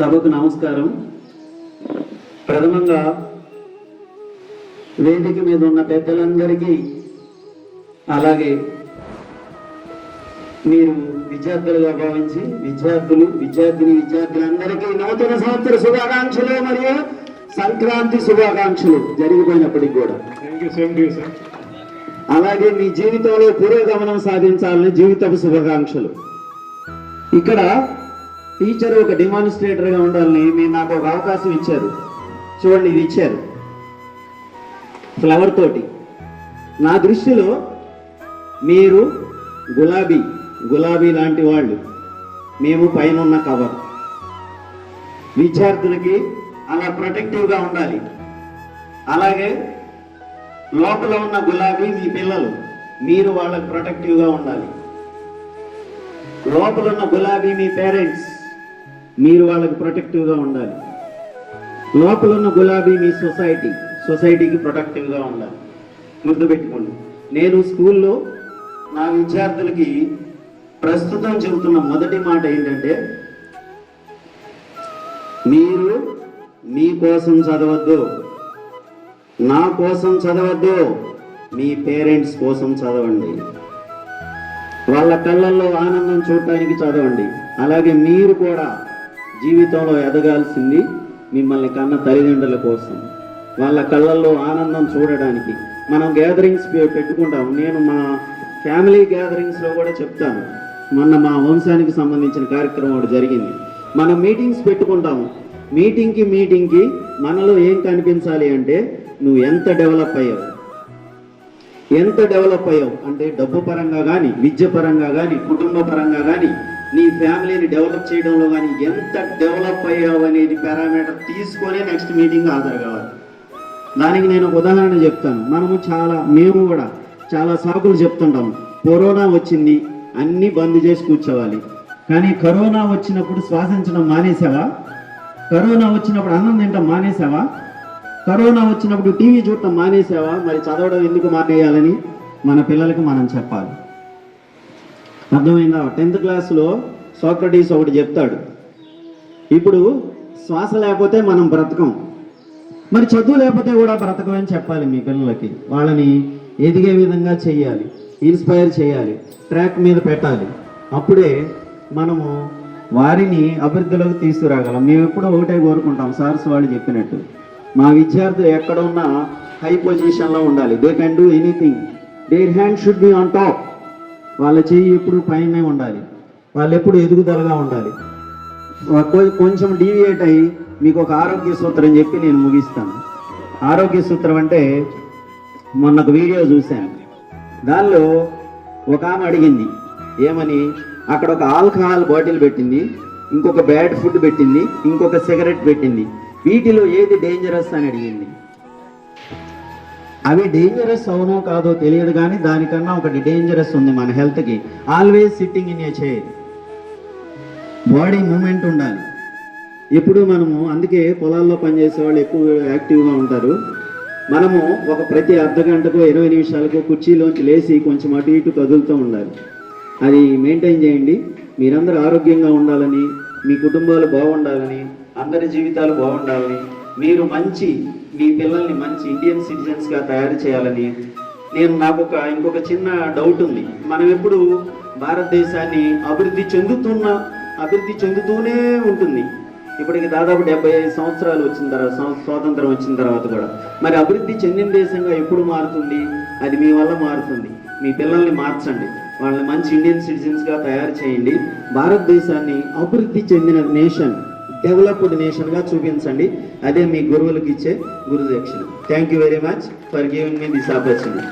సభకు నమస్కారం. ప్రథమంగా వేదిక మీద ఉన్న పెద్దలందరికీ అలాగే మీరు విద్యార్థులుగా భావించి విద్యార్థులు విద్యార్థిని విద్యార్థులందరికీ నూతన సంవత్సర శుభాకాంక్షలు మరియు సంక్రాంతి శుభాకాంక్షలు జరిగిపోయినప్పటికి కూడా. అలాగే మీ జీవితంలో పురోగమనం సాధించాలని జీవితపు శుభాకాంక్షలు. ఇక్కడ టీచర్ ఒక డిమానిస్ట్రేటర్గా ఉండాలని మీరు నాకు ఒక అవకాశం ఇచ్చారు. చూడండి ఇది ఇచ్చారు. ఫ్లవర్ తోటి. నా దృష్టిలో మీరు గులాబీ గులాబీ లాంటి వాళ్ళు. మేము పైన ఉన్న కవర్. విద్యార్థులకి అలా ప్రొటెక్టివ్గా ఉండాలి. అలాగే లోపల ఉన్న గులాబీ మీ పిల్లలు. మీరు వాళ్ళకి ప్రొటెక్టివ్గా ఉండాలి. లోపల ఉన్న గులాబీ మీ పేరెంట్స్. మీరు వాళ్ళకి ప్రొటెక్టివ్గా ఉండాలి. లోపల ఉన్న గులాబీ మీ సొసైటీ సొసైటీకి ప్రొటెక్టివ్గా ఉండాలి. గుర్తుపెట్టుకోండి. నేను స్కూల్లో నా విద్యార్థులకి ప్రస్తుతం చెబుతున్న మొదటి మాట ఏంటంటే మీరు మీ కోసం చదవద్దు. నా కోసం చదవద్దు. మీ పేరెంట్స్ కోసం చదవండి. వాళ్ళ కళ్ళల్లో ఆనందం చూడటానికి చదవండి. అలాగే మీరు కూడా జీవితంలో ఎదగాల్సింది మిమ్మల్ని కన్న తల్లిదండ్రుల కోసం. వాళ్ళ కళ్ళల్లో ఆనందం చూడడానికి. మనం గ్యాదరింగ్స్ పెట్టుకుంటాం. నేను మా ఫ్యామిలీ గ్యాదరింగ్స్లో కూడా చెప్తాను. మొన్న మా వంశానికి సంబంధించిన కార్యక్రమం ఒకటి జరిగింది. మనం మీటింగ్స్ పెట్టుకుంటాము. మీటింగ్కి మీటింగ్కి మనలో ఏం కనిపించాలి అంటే నువ్వు ఎంత డెవలప్ అయ్యావు? ఎంత డెవలప్ అయ్యావు? అంటే డబ్బు పరంగా కానీ విద్య పరంగా కానీ కుటుంబ పరంగా కానీ నీ ఫ్యామిలీని డెవలప్ చేయడంలో కానీ ఎంత డెవలప్ అయ్యావు అనేది పారామీటర్ తీసుకొని నెక్స్ట్ మీటింగ్ హాజరు కావాలి దానికి నేను ఒక ఉదాహరణ చెప్తాను. మనము చాలా మేము కూడా చాలా సాకులు చెప్తుంటాము కరోనా వచ్చింది అన్నీ బంద్ చేసి కూర్చోవాలి. కానీ కరోనా వచ్చినప్పుడు శ్వాసించడం మానేసావా? కరోనా వచ్చినప్పుడు అన్నం తింటాం మానేసావా? కరోనా వచ్చినప్పుడు టీవీ చూడటం మానేసావా? మరి చదవడం ఎందుకు మానేయాలని మన పిల్లలకు మనం చెప్పాలి. అర్థమైందా? టెన్త్ క్లాస్లో సోక్రటీస్ ఒకటి చెప్తాడు. ఇప్పుడు శ్వాస లేకపోతే మనం బ్రతకం. మరి చదువు లేకపోతే కూడా బ్రతకమని చెప్పాలి మీ పిల్లలకి. వాళ్ళని ఎదిగే విధంగా చేయాలి ఇన్స్పైర్ చేయాలి ట్రాక్ మీద పెట్టాలి. అప్పుడే మనము వారిని అభివృద్ధిలోకి తీసుకురాగలం. మేము ఎప్పుడూ ఒకటే కోరుకుంటాం సార్స్ వాళ్ళు చెప్పినట్టు. మా విద్యార్థులు ఎక్కడ ఉన్నా హై పొజిషన్లో ఉండాలి. They can do anything their hand should be on top వాళ్ళ చెయ్యి ఎప్పుడు పైనే ఉండాలి. వాళ్ళు ఎప్పుడు ఎదుగుదలగా ఉండాలి. కొంచెం డీవియేట్ అయ్యి మీకు ఒక ఆరోగ్య సూత్రం చెప్పి నేను ముగిస్తాను. ఆరోగ్య సూత్రం అంటే మొన్న ఒక వీడియో చూశాను. దానిలో ఒక ఆమె అడిగింది ఏమని? అక్కడ ఒక ఆల్కహాల్ బాటిల్ పెట్టింది ఇంకొక బ్యాడ్ ఫుడ్ పెట్టింది ఇంకొక సిగరెట్ పెట్టింది. వీటిలో ఏది డేంజరస్ అని అడిగింది? అవి డేంజరస్ అవునో కాదో తెలియదు కానీ దానికన్నా ఒకటి డేంజరస్ ఉంది మన హెల్త్కి always sitting in a chair body movement ఉండాలి. ఎప్పుడు మనము అందుకే పొలాల్లో పనిచేసే వాళ్ళు ఎక్కువ యాక్టివ్గా ఉంటారు. మనము ఒక ప్రతి అర్ధ గంటకు ఇరవై నిమిషాలకు కుర్చీలోంచి లేచి కొంచెం అటు ఇటు కదులుతూ ఉండాలి. అది మెయింటైన్ చేయండి. మీరందరూ ఆరోగ్యంగా ఉండాలని మీ కుటుంబాలు బాగుండాలని అందరి జీవితాలు బాగుండాలని మీరు మంచి మీ పిల్లల్ని మంచి ఇండియన్ సిటిజన్స్గా తయారు చేయాలని నేను నాకు ఒక ఇంకొక చిన్న డౌట్ ఉంది. మనం ఎప్పుడు భారతదేశాన్ని అభివృద్ధి చెందుతున్న అభివృద్ధి చెందుతూనే ఉంటుంది. ఇప్పటికి దాదాపు డెబ్బై ఐదు సంవత్సరాలు వచ్చిన తర్వాత స్వ- స్వాతంత్రం వచ్చిన తర్వాత కూడా. మరి అభివృద్ధి చెందిన దేశంగా ఎప్పుడు మారుతుంది? అది మీ వల్ల మారుతుంది. మీ పిల్లల్ని మార్చండి. వాళ్ళని మంచి ఇండియన్ సిటిజన్స్గా తయారు చేయండి. భారతదేశాన్ని అభివృద్ధి చెందిన నేషన్ డెవలప్డ్ నేషన్గా చూపించండి. అదే మీ గురువులకు ఇచ్చే గురుదక్షిణ. Thank you very much for giving me this opportunity